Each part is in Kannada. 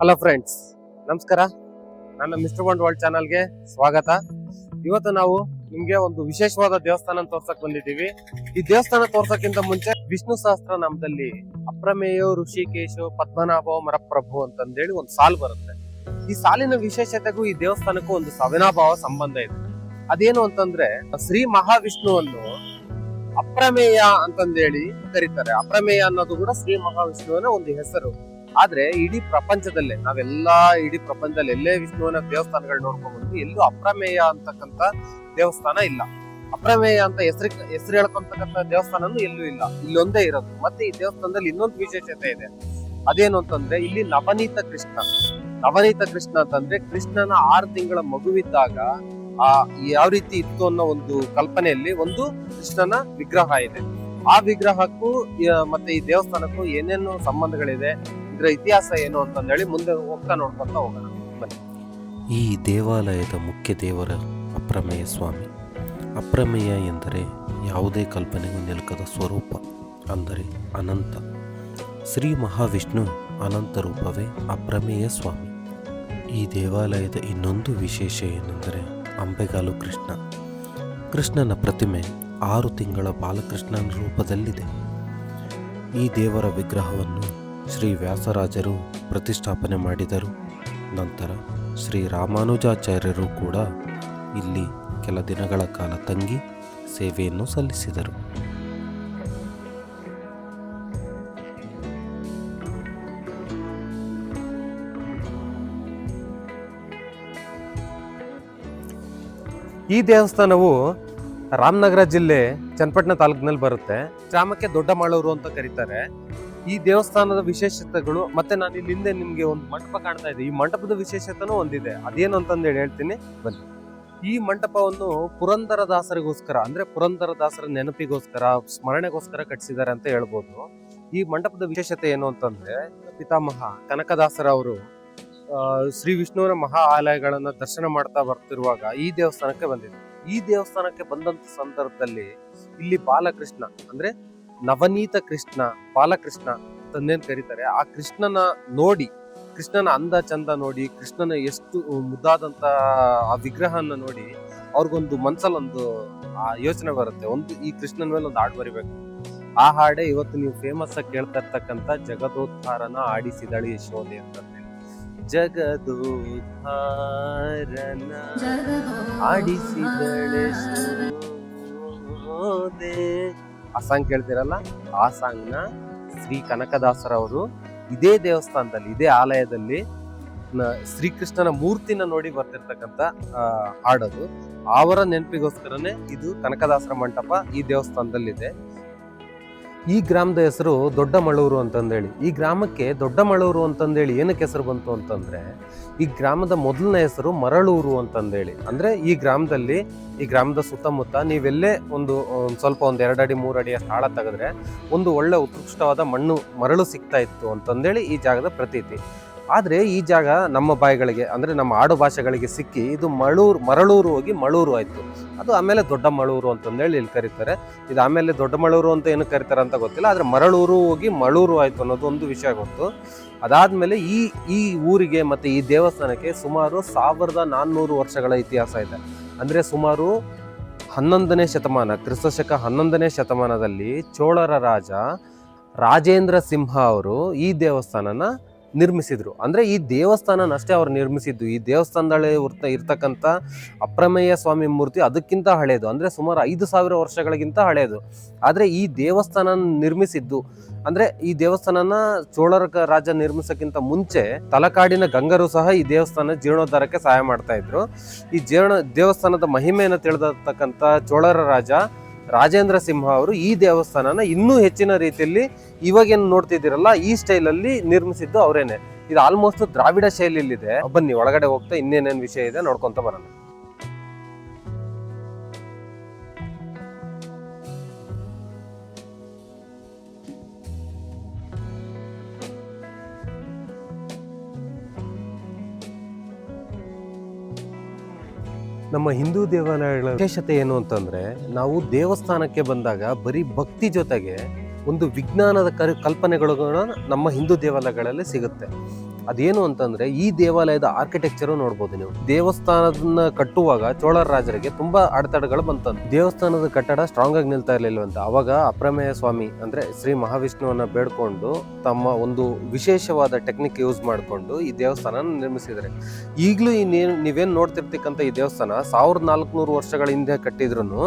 ಹಲೋ ಫ್ರೆಂಡ್ಸ್ ನಮಸ್ಕಾರ. ನನ್ನ ಮಿಸ್ಟರ್ ಬಂಡ್ ವರ್ಲ್ಡ್ ಚಾನಲ್ಗೆ ಸ್ವಾಗತ. ಇವತ್ತು ನಾವು ನಿಮ್ಗೆ ಒಂದು ವಿಶೇಷವಾದ ದೇವಸ್ಥಾನ ತೋರ್ಸಕ್ ಬಂದಿದ್ದೀವಿ. ಈ ದೇವಸ್ಥಾನ ತೋರ್ಸಕ್ಕಿಂತ ಮುಂಚೆ ವಿಷ್ಣು ಸಹಸ್ರ ನಾಮದಲ್ಲಿ ಅಪ್ರಮೇಯೋ, ಋಷಿಕೇಶು, ಪದ್ಮನಾಭ ಮರಪ್ರಭು ಅಂತಂದೇಳಿ ಒಂದು ಸಾಲು ಬರುತ್ತೆ. ಈ ಸಾಲಿನ ವಿಶೇಷತೆಗೂ ಈ ದೇವಸ್ಥಾನಕ್ಕೂ ಒಂದು ಸವಿನಾಭಾವ ಸಂಬಂಧ ಇದೆ. ಅದೇನು ಅಂತಂದ್ರೆ ಶ್ರೀ ಮಹಾವಿಷ್ಣುವನ್ನು ಅಪ್ರಮೇಯ ಅಂತಂದೇಳಿ ಕರೀತಾರೆ. ಅಪ್ರಮೇಯ ಅನ್ನೋದು ಕೂಡ ಶ್ರೀ ಮಹಾವಿಷ್ಣುವಿನ ಒಂದು ಹೆಸರು. ಆದ್ರೆ ಇಡೀ ಪ್ರಪಂಚದಲ್ಲೇ, ನಾವೆಲ್ಲಾ ಇಡೀ ಪ್ರಪಂಚದಲ್ಲಿ ಎಲ್ಲೇ ವಿಷ್ಣುವಿನ ದೇವಸ್ಥಾನಗಳು ನೋಡ್ಕೊಂಡ್ಬಂದ್ರು ಎಲ್ಲೂ ಅಪ್ರಮೇಯ ಅಂತಕ್ಕಂತ ದೇವಸ್ಥಾನ ಇಲ್ಲ. ಅಪ್ರಮೇಯ ಅಂತ ಹೆಸರು ಹೆಸರು ಹೇಳ್ಕೊಂತಕ್ಕಂತ ದೇವಸ್ಥಾನನೂ ಎಲ್ಲೂ ಇಲ್ಲ. ಇಲ್ಲೊಂದೇ ಇರೋದು. ಮತ್ತೆ ಈ ದೇವಸ್ಥಾನದಲ್ಲಿ ಇನ್ನೊಂದು ವಿಶೇಷತೆ ಇದೆ. ಅದೇನು ಅಂತಂದ್ರೆ, ಇಲ್ಲಿ ನವನೀತ ಕೃಷ್ಣ. ನವನೀತ ಕೃಷ್ಣ ಅಂತಂದ್ರೆ ಕೃಷ್ಣನ ಆರು ತಿಂಗಳ ಮಗುವಿದ್ದಾಗ, ಆ ಯಾವ ರೀತಿ ಇತ್ತು ಅನ್ನೋ ಒಂದು ಕಲ್ಪನೆಯಲ್ಲಿ ಒಂದು ಕೃಷ್ಣನ ವಿಗ್ರಹ ಇದೆ. ಆ ವಿಗ್ರಹಕ್ಕೂ ಮತ್ತೆ ಈ ದೇವಸ್ಥಾನಕ್ಕೂ ಏನೇನು ಸಂಬಂಧಗಳಿದೆ? ಇದ್ರ ಇತಿಹಾಸ ಏನು ಅಂತಂದೇಳಿ ಮುಂದೆ ಹೋಗ್ತಾ ನೋಡ್ಕೊತಾ ಹೋಗೋಣ. ಬನ್ನಿ. ಈ ದೇವಾಲಯದ ಮುಖ್ಯ ದೇವರ ಅಪ್ರಮೇಯ ಸ್ವಾಮಿ. ಅಪ್ರಮೇಯ ಎಂದರೆ ಯಾವುದೇ ಕಲ್ಪನೆಗೂ ನಿಲುಕದ ಸ್ವರೂಪ, ಅಂದರೆ ಅನಂತ. ಶ್ರೀ ಮಹಾವಿಷ್ಣು ಅನಂತ ರೂಪವೇ ಅಪ್ರಮೇಯ ಸ್ವಾಮಿ. ಈ ದೇವಾಲಯದ ಇನ್ನೊಂದು ವಿಶೇಷ ಏನೆಂದರೆ ಅಂಬೆಗಾಲು ಕೃಷ್ಣ. ಕೃಷ್ಣನ ಪ್ರತಿಮೆ ಆರು ತಿಂಗಳ ಬಾಲಕೃಷ್ಣನ ರೂಪದಲ್ಲಿದೆ. ಈ ದೇವರ ವಿಗ್ರಹವನ್ನು ಶ್ರೀ ವ್ಯಾಸರಾಜರು ಪ್ರತಿಷ್ಠಾಪನೆ ಮಾಡಿದರು. ನಂತರ ಶ್ರೀ ರಾಮಾನುಜಾಚಾರ್ಯರು ಕೂಡ ಇಲ್ಲಿ ಕೆಲ ದಿನಗಳ ಕಾಲ ತಂಗಿ ಸೇವೆಯನ್ನು ಸಲ್ಲಿಸಿದರು. ಈ ದೇವಸ್ಥಾನವು ರಾಮನಗರ ಜಿಲ್ಲೆ ಚನ್ನಪಟ್ಟಣ ತಾಲೂಕಿನಲ್ಲಿ ಬರುತ್ತೆ. ಗ್ರಾಮಕ್ಕೆ ದೊಡ್ಡ ಮಾಳೂರು ಅಂತ ಕರೀತಾರೆ. ಈ ದೇವಸ್ಥಾನದ ವಿಶೇಷತೆಗಳು, ಮತ್ತೆ ನಾನು ಇಲ್ಲಿ ಹಿಂದೆ ನಿಮ್ಗೆ ಒಂದು ಮಂಟಪ ಕಾಣ್ತಾ ಇದೆ. ಈ ಮಂಟಪದ ವಿಶೇಷತೆನೂ ಒಂದಿದೆ. ಅದೇನು ಅಂತಂದೇಳಿ ಹೇಳ್ತೀನಿ. ಬನ್ನಿ. ಈ ಮಂಟಪವನ್ನು ಪುರಂದರ ದಾಸರಿಗೋಸ್ಕರ, ಅಂದ್ರೆ ಪುರಂದರ ದಾಸರ ನೆನಪಿಗೋಸ್ಕರ, ಸ್ಮರಣೆಗೋಸ್ಕರ ಕಟ್ಟಿಸಿದ್ದಾರೆ ಅಂತ ಹೇಳ್ಬೋದು. ಈ ಮಂಟಪದ ವಿಶೇಷತೆ ಏನು ಅಂತಂದ್ರೆ, ಪಿತಾಮಹ ಕನಕದಾಸರ ಅವರು ಶ್ರೀ ವಿಷ್ಣುವಿನ ಮಹಾ ಆಲಯಗಳನ್ನ ದರ್ಶನ ಮಾಡ್ತಾ ಬರ್ತಿರುವಾಗ ಈ ದೇವಸ್ಥಾನಕ್ಕೆ ಬಂದಿದೆ ಈ ದೇವಸ್ಥಾನಕ್ಕೆ ಬಂದಂತ ಸಂದರ್ಭದಲ್ಲಿ ಇಲ್ಲಿ ಬಾಲಕೃಷ್ಣ, ಅಂದ್ರೆ ನವನೀತ ಕೃಷ್ಣ ಬಾಲಕೃಷ್ಣ ತಂದೇನ್ ಕರೀತಾರೆ. ಆ ಕೃಷ್ಣನ ನೋಡಿ ಕೃಷ್ಣನ ಅಂದ ಚಂದ ನೋಡಿ ಕೃಷ್ಣನ ಎಷ್ಟು ಮುದ್ದಾದಂತ ಆ ವಿಗ್ರಹನ ನೋಡಿ ಅವ್ರಿಗೊಂದು ಮನ್ಸಲ್ಲೊಂದು ಆ ಯೋಚನೆ ಬರುತ್ತೆ. ಒಂದು ಈ ಕೃಷ್ಣನ ಮೇಲೆ ಒಂದು ಹಾಡು ಬರಿಬೇಕು. ಆ ಹಾಡೇ ಇವತ್ತು ನೀವು ಫೇಮಸ್ ಆಗಿ ಕೇಳ್ತಾ ಇರ್ತಕ್ಕಂಥ ಜಗದೋದ್ಧಾರನ ಆಡಿಸಿದಳಿ ಯಶೋದೆ ಅಂತ ಜಗದೋದ್ಧಾರನ ಆಡಿಸಿದಳೆ ಆ ಸಾಂಗ್ ಕೇಳ್ತಿರಲ್ಲ? ಆ ಸಾಂಗ್ನ ಶ್ರೀ ಕನಕದಾಸರವರು ಇದೇ ದೇವಸ್ಥಾನದಲ್ಲಿ, ಇದೇ ಆಲಯದಲ್ಲಿ ಶ್ರೀಕೃಷ್ಣನ ಮೂರ್ತಿನ ನೋಡಿ ಬರ್ತಿರ್ತಕ್ಕಂಥ ಹಾಡೋದು. ಅವರ ನೆನಪಿಗೋಸ್ಕರನೇ ಇದು ಕನಕದಾಸರ ಮಂಟಪ ಈ ದೇವಸ್ಥಾನದಲ್ಲಿದೆ. ಈ ಗ್ರಾಮದ ಹೆಸರು ದೊಡ್ಡ ಮಳೂರು ಅಂತಂದೇಳಿ. ಈ ಗ್ರಾಮಕ್ಕೆ ದೊಡ್ಡ ಮಳೂರು ಅಂತಂದೇಳಿ ಏನಕ್ಕೆ ಹೆಸರು ಬಂತು ಅಂತಂದರೆ, ಈ ಗ್ರಾಮದ ಮೊದಲನೇ ಹೆಸರು ಮರಳೂರು ಅಂತಂದೇಳಿ. ಅಂದರೆ ಈ ಗ್ರಾಮದಲ್ಲಿ, ಈ ಗ್ರಾಮದ ಸುತ್ತಮುತ್ತ ನೀವೆಲ್ಲೇ ಒಂದು ಸ್ವಲ್ಪ ಒಂದು ಎರಡು ಅಡಿ, ಮೂರು ಅಡಿ ಅಷ್ಟು ಆಳ ತೆಗೆದ್ರೆ ಒಂದು ಒಳ್ಳೆ ಉತ್ಕೃಷ್ಟವಾದ ಮಣ್ಣು, ಮರಳು ಸಿಗ್ತಾ ಇತ್ತು ಅಂತಂದೇಳಿ ಈ ಜಾಗದ ಪ್ರತೀತಿ. ಆದ್ರೆ ಈ ಜಾಗ ನಮ್ಮ ಬಾಯಿಗಳಿಗೆ, ಅಂದ್ರೆ ನಮ್ಮ ಆಡು ಭಾಷೆಗಳಿಗೆ ಸಿಕ್ಕಿ ಇದು ಮಳೂರು, ಮರಳೂರು ಹೋಗಿ ಮಳೂರು ಆಯ್ತು. ಅದು ಆಮೇಲೆ ದೊಡ್ಡ ಮಳೂರು ಅಂತಂದೇಳಿ ಇಲ್ಲಿ ಕರೀತಾರೆ. ಇದು ಆಮೇಲೆ ದೊಡ್ಡ ಮಳೂರು ಅಂತ ಏನು ಕರೀತಾರೆ ಅಂತ ಗೊತ್ತಿಲ್ಲ, ಆದರೆ ಮರಳೂರು ಹೋಗಿ ಮಳೂರು ಆಯ್ತು ಅನ್ನೋದು ಒಂದು ವಿಷಯ ಗೊತ್ತು. ಅದಾದ್ಮೇಲೆ ಈ ಈ ಊರಿಗೆ ಮತ್ತೆ ಈ ದೇವಸ್ಥಾನಕ್ಕೆ ಸುಮಾರು ಸಾವಿರದ ನಾನ್ನೂರು ವರ್ಷಗಳ ಇತಿಹಾಸ ಇದೆ. ಅಂದ್ರೆ ಸುಮಾರು ಹನ್ನೊಂದನೇ ಶತಮಾನ ಕ್ರಿಸ್ತಶಕ ಹನ್ನೊಂದನೇ ಶತಮಾನದಲ್ಲಿ ಚೋಳರ ರಾಜ ರಾಜೇಂದ್ರ ಸಿಂಹ ಅವರು ಈ ದೇವಸ್ಥಾನನ ನಿರ್ಮಿಸಿದ್ರು. ಅಂದ್ರೆ ಈ ದೇವಸ್ಥಾನನ ಅಷ್ಟೇ ಅವ್ರು ನಿರ್ಮಿಸಿದ್ದು. ಈ ದೇವಸ್ಥಾನದಲ್ಲಿ ಇರ್ತ- ಇರ್ತಕ್ಕಂಥ ಅಪ್ರಮೇಯ ಸ್ವಾಮಿ ಮೂರ್ತಿ ಅದಕ್ಕಿಂತ ಹಳೆಯದು ಅಂದ್ರೆ ಸುಮಾರು ಐದು ಸಾವಿರ ವರ್ಷಗಳಿಗಿಂತ ಹಳೆಯದು ಆದ್ರೆ ಈ ದೇವಸ್ಥಾನ ನಿರ್ಮಿಸಿದ್ದು, ಅಂದ್ರೆ ಈ ದೇವಸ್ಥಾನನ ಚೋಳರ ರಾಜ ನಿರ್ಮಿಸಕ್ಕಿಂತ ಮುಂಚೆ ತಲಕಾಡಿನ ಗಂಗರು ಸಹ ಈ ದೇವಸ್ಥಾನ ಜೀರ್ಣೋದ್ಧಾರಕ್ಕೆ ಸಹಾಯ ಮಾಡ್ತಾ ಇದ್ರು. ಈ ಜೀರ್ಣ ದೇವಸ್ಥಾನದ ಮಹಿಮೆಯನ್ನು ತಿಳಿದತಕ್ಕಂಥ ಚೋಳರ ರಾಜ ರಾಜೇಂದ್ರ ಸಿಂಹ ಅವರು ಈ ದೇವಸ್ಥಾನನ ಇನ್ನೂ ಹೆಚ್ಚಿನ ರೀತಿಯಲ್ಲಿ ಇವಾಗೇನು ನೋಡ್ತಿದ್ದೀರಲ್ಲ, ಈ ಸ್ಟೈಲಲ್ಲಿ ನಿರ್ಮಿಸಿದ್ದು ಅವರೇನೆ. ಇದು ಆಲ್ಮೋಸ್ಟ್ ದ್ರಾವಿಡ ಶೈಲಿಯಲ್ಲಿದೆ. ಬನ್ನಿ, ಒಳಗಡೆ ಹೋಗ್ತಾ ಇನ್ನೇನೇನು ವಿಷಯ ಇದೆ ನೋಡ್ಕೊಂತ ಬರೋಣ. ನಮ್ಮ ಹಿಂದೂ ದೇವಾಲಯಗಳ ವಿಶೇಷತೆ ಏನು ಅಂತಂದ್ರೆ, ನಾವು ದೇವಸ್ಥಾನಕ್ಕೆ ಬಂದಾಗ ಬರೀ ಭಕ್ತಿ ಜೊತೆಗೆ ಒಂದು ವಿಜ್ಞಾನದ ಕಲ್- ಕಲ್ಪನೆಗಳು ನಮ್ಮ ಹಿಂದೂ ದೇವಾಲಯಗಳಲ್ಲಿ ಸಿಗುತ್ತೆ. ಅದೇನು ಅಂತಂದ್ರೆ ಈ ದೇವಾಲಯದ ಆರ್ಕಿಟೆಕ್ಚರ್ ನೋಡಬಹುದು ನೀವು. ದೇವಸ್ಥಾನದನ್ನ ಕಟ್ಟುವಾಗ ಚೋಳರ ರಾಜರಿಗೆ ತುಂಬಾ ಅಡೆತಡೆಗಳು ಬಂತಂತ. ದೇವಸ್ಥಾನದ ಕಟ್ಟಡ ಸ್ಟ್ರಾಂಗ್ ಆಗಿ ನಿಲ್ತಾ ಇರ್ಲಿಲ್ವಂತ ಅವಾಗ ಅಪ್ರಮೇಯ ಸ್ವಾಮಿ ಅಂದ್ರೆ ಶ್ರೀ ಮಹಾವಿಷ್ಣುವನ್ನ ಬೇಡ್ಕೊಂಡು ತಮ್ಮ ಒಂದು ವಿಶೇಷವಾದ ಟೆಕ್ನಿಕ್ ಯೂಸ್ ಮಾಡಿಕೊಂಡು ಈ ದೇವಸ್ಥಾನ ನಿರ್ಮಿಸಿದ್ದಾರೆ. ಈಗಲೂ ಈ ನೀವೇನ್ ನೋಡ್ತಿರ್ತಕ್ಕಂಥ ಈ ದೇವಸ್ಥಾನ ಸಾವಿರದ ನಾಲ್ಕುನೂರು ವರ್ಷಗಳ ಹಿಂದೆ ಕಟ್ಟಿದ್ರು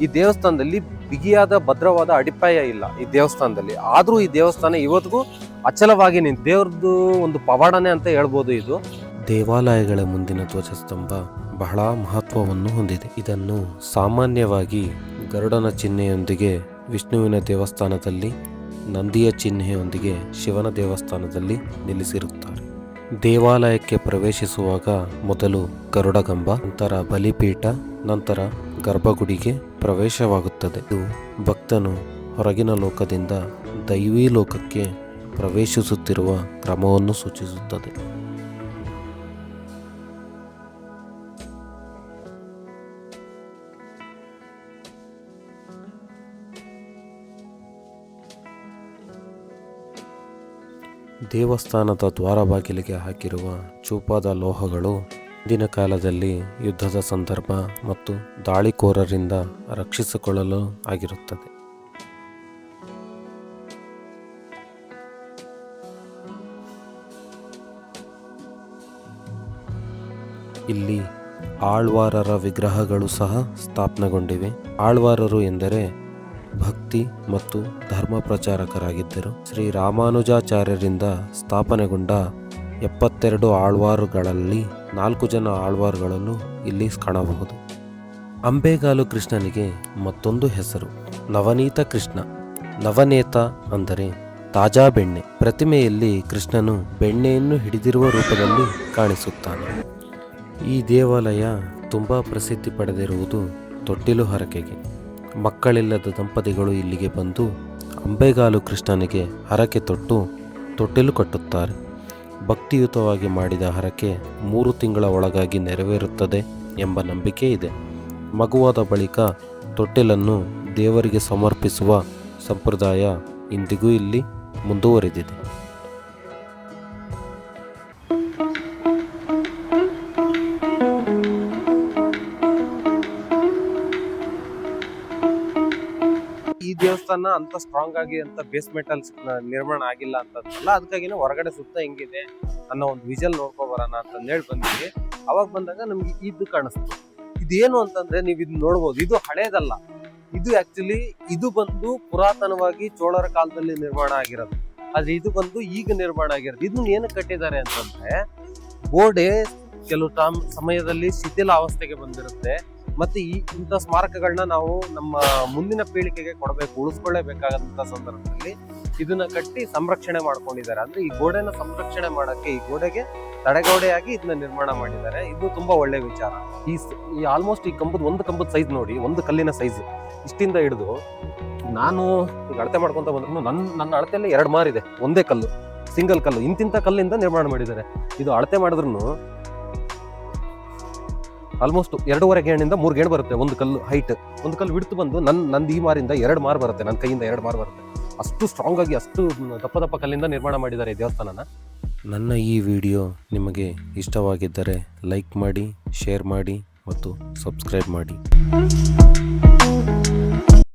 ಈ ದೇವಸ್ಥಾನದಲ್ಲಿ ಬಿಗಿಯಾದ ಭದ್ರವಾದ ಅಡಿಪಾಯ ಇಲ್ಲ ಈ ದೇವಸ್ಥಾನದಲ್ಲಿ. ಆದರೂ ಈ ದೇವಸ್ಥಾನ ಇವತ್ತಿಗೂ ಅಚಲವಾಗಿ ನಿಂತು ದೇವ್ರದ್ದು ಒಂದು ಪವಾಡನೆ ಅಂತ ಹೇಳ್ಬೋದು ಇದು. ದೇವಾಲಯಗಳ ಮುಂದಿನ ಧ್ವಜಸ್ತಂಭ ಬಹಳ ಮಹತ್ವವನ್ನು ಹೊಂದಿದೆ. ಇದನ್ನು ಸಾಮಾನ್ಯವಾಗಿ ಗರುಡನ ಚಿಹ್ನೆಯೊಂದಿಗೆ, ವಿಷ್ಣುವಿನ ದೇವಸ್ಥಾನದಲ್ಲಿ, ನಂದಿಯ ಚಿಹ್ನೆಯೊಂದಿಗೆ, ಶಿವನ ದೇವಸ್ಥಾನದಲ್ಲಿ ನಿಲ್ಲಿಸಿರುತ್ತಾರೆ. ದೇವಾಲಯಕ್ಕೆ ಪ್ರವೇಶಿಸುವಾಗ ಮೊದಲು ಗರುಡಗಂಬ ನಂತರ ಬಲಿಪೀಠ, ನಂತರ ಗರ್ಭಗುಡಿಗೆ ಪ್ರವೇಶವಾಗುತ್ತದೆ. ಇದು ಭಕ್ತನು ಹೊರಗಿನ ಲೋಕದಿಂದ ದೈವೀ ಲೋಕಕ್ಕೆ ಪ್ರವೇಶಿಸುತ್ತಿರುವ ಕ್ರಮವನ್ನು ಸೂಚಿಸುತ್ತದೆ. ದೇವಸ್ಥಾನದ ದ್ವಾರ ಬಾಗಿಲಿಗೆ ಹಾಕಿರುವ ಚೂಪಾದ ಲೋಹಗಳು ಹಿಂದಿನ ಕಾಲದಲ್ಲಿ ಯುದ್ಧದ ಸಂದರ್ಭ ಮತ್ತು ದಾಳಿಕೋರರಿಂದ ರಕ್ಷಿಸಿಕೊಳ್ಳಲು ಆಗಿರುತ್ತದೆ. ಇಲ್ಲಿ ಆಳ್ವಾರರ ವಿಗ್ರಹಗಳು ಸಹ ಸ್ಥಾಪನೆಗೊಂಡಿವೆ. ಆಳ್ವಾರರು ಎಂದರೆ ಭಕ್ತಿ ಮತ್ತು ಧರ್ಮ ಪ್ರಚಾರಕರಾಗಿದ್ದರು. ಶ್ರೀ ರಾಮಾನುಜಾಚಾರ್ಯರಿಂದ ಸ್ಥಾಪನೆಗೊಂಡ ಎಪ್ಪತ್ತೆರಡು ಆಳ್ವಾರುಗಳಲ್ಲಿ ನಾಲ್ಕು ಜನ ಆಳ್ವಾರುಗಳನ್ನು ಇಲ್ಲಿ ಕಾಣಬಹುದು. ಅಂಬೆಗಾಲು ಕೃಷ್ಣನಿಗೆ ಮತ್ತೊಂದು ಹೆಸರು, ನವನೀತ ಕೃಷ್ಣ. ನವನೇತ ಅಂದರೆ ತಾಜಾ ಬೆಣ್ಣೆ. ಪ್ರತಿಮೆಯಲ್ಲಿ ಕೃಷ್ಣನು ಬೆಣ್ಣೆಯನ್ನು ಹಿಡಿದಿರುವ ರೂಪದಲ್ಲಿ ಕಾಣಿಸುತ್ತಾನೆ. ಈ ದೇವಾಲಯ ತುಂಬ ಪ್ರಸಿದ್ಧಿ ಪಡೆದಿರುವುದು ತೊಟ್ಟಿಲು ಹರಕೆಗೆ. ಮಕ್ಕಳಿಲ್ಲದ ದಂಪತಿಗಳು ಇಲ್ಲಿಗೆ ಬಂದು ಅಂಬೆಗಾಲು ಕೃಷ್ಣನಿಗೆ ಹರಕೆ ತೊಟ್ಟು ತೊಟ್ಟಿಲು ಕಟ್ಟುತ್ತಾರೆ. ಭಕ್ತಿಯುತವಾಗಿ ಮಾಡಿದ ಹರಕೆ ಮೂರು ತಿಂಗಳ ಒಳಗಾಗಿ ನೆರವೇರುತ್ತದೆ ಎಂಬ ನಂಬಿಕೆ ಇದೆ. ಮಗುವಾದ ಬಳಿಕ ತೊಟ್ಟಿಲನ್ನು ದೇವರಿಗೆ ಸಮರ್ಪಿಸುವ ಸಂಪ್ರದಾಯ ಇಂದಿಗೂ ಇಲ್ಲಿ ಮುಂದುವರೆದಿದೆ. ದೇವಸ್ಥಾನ ಅಂತ ಸ್ಟ್ರಾಂಗ್ ಆಗಿ ಅಂತ ಬೇಸ್ಮೆಂಟ್ ಅಲ್ಲಿ ನಿರ್ಮಾಣ ಆಗಿಲ್ಲ ಅಂತಂದಲ್ಲ ಅದಕ್ಕಾಗಿನ ಹೊರಗಡೆ ಸುತ್ತ ಹೆಂಗಿದೆ ಅನ್ನೋ ಒಂದು ವಿಜಲ್ ನೋಡ್ಕೊ ಬರೋಣ ಅಂತ ಹೇಳಿ ಬಂದ್ವಿ. ಅವಾಗ ಬಂದಾಗ ನಮ್ಗೆ ಇದು ಕಾಣಿಸ್ತು. ಇದೇನು ಅಂತಂದ್ರೆ ನೀವು ಇದು ನೋಡ್ಬೋದು, ಇದು ಹಳೇದಲ್ಲ. ಇದು ಆಕ್ಚುಲಿ ಇದು ಬಂದು ಪುರಾತನವಾಗಿ ಚೋಳರ ಕಾಲದಲ್ಲಿ ನಿರ್ಮಾಣ ಆಗಿರೋದು. ಆದ್ರೆ ಇದು ಬಂದು ಈಗ ನಿರ್ಮಾಣ ಆಗಿರೋದು. ಇದನ್ನ ಏನು ಕಟ್ಟಿದ್ದಾರೆ ಅಂತಂದ್ರೆ ಗೋಡೆ ಕೆಲವು ಸಮಯದಲ್ಲಿ ಶಿಥಿಲ ಅವಸ್ಥೆಗೆ ಬಂದಿರುತ್ತೆ. ಮತ್ತೆ ಈ ಇಂಥ ಸ್ಮಾರಕಗಳನ್ನ ನಾವು ನಮ್ಮ ಮುಂದಿನ ಪೀಳಿಗೆಗೆ ಕೊಡಬೇಕು, ಉಳಿಸ್ಕೊಳ್ಳೇಬೇಕಾದಂಥ ಸಂದರ್ಭದಲ್ಲಿ ಇದನ್ನ ಕಟ್ಟಿ ಸಂರಕ್ಷಣೆ ಮಾಡ್ಕೊಂಡಿದ್ದಾರೆ. ಅಂದ್ರೆ ಈ ಗೋಡೆನ ಸಂರಕ್ಷಣೆ ಮಾಡಕ್ಕೆ ಈ ಗೋಡೆಗೆ ತಡೆಗೋಡೆಯಾಗಿ ಇದನ್ನ ನಿರ್ಮಾಣ ಮಾಡಿದ್ದಾರೆ. ಇದು ತುಂಬಾ ಒಳ್ಳೆ ವಿಚಾರ. ಈ ಈ ಆಲ್ಮೋಸ್ಟ್ ಈ ಕಂಬದ ಒಂದು ಕಂಬದ ಸೈಜ್ ನೋಡಿ, ಒಂದು ಕಲ್ಲಿನ ಸೈಜ್ ಇಷ್ಟಿಂದ ಹಿಡಿದು ನಾನು ಈಗ ಅಳತೆ ಮಾಡ್ಕೊಂತ ಬಂದ್ರು ನನ್ನ ನನ್ನ ಅಳತೆಯಲ್ಲಿ ಎರಡು ಮಾರಿದೆ. ಒಂದೇ ಕಲ್ಲು ಸಿಂಗಲ್ ಕಲ್ಲು, ಇಂತಿಂತ ಕಲ್ಲಿಂದ ನಿರ್ಮಾಣ ಮಾಡಿದ್ದಾರೆ. ಇದು ಅಳತೆ ಮಾಡಿದ್ರು ಆಲ್ಮೋಸ್ಟ್ ಎರಡೂವರೆ ಗೇಣಿಂದ ಮೂರು ಗೇಣು ಬರುತ್ತೆ. ಒಂದು ಕಲ್ಲು ಹೈಟ್ ಒಂದು ಕಲ್ಲು ಬಿಡ್ತು ಬಂದು ನನ್ನ ನಂದು ಈ ಮಾರಿಂದ ಎರಡು ಮಾರು ಬರುತ್ತೆ. ನನ್ನ ಕೈಯಿಂದ ಎರಡು ಮಾರು ಬರುತ್ತೆ. ಅಷ್ಟು ಸ್ಟ್ರಾಂಗ್ ಆಗಿ ಅಷ್ಟು ದಪ್ಪ ದಪ್ಪ ಕಲ್ಲಿಂದ ನಿರ್ಮಾಣ ಮಾಡಿದ್ದಾರೆ ಈ ದೇವಸ್ಥಾನನ. ನನ್ನ ಈ ವಿಡಿಯೋ ನಿಮಗೆ ಇಷ್ಟವಾಗಿದ್ದರೆ ಲೈಕ್ ಮಾಡಿ, ಶೇರ್ ಮಾಡಿ ಮತ್ತು ಸಬ್ಸ್ಕ್ರೈಬ್ ಮಾಡಿ.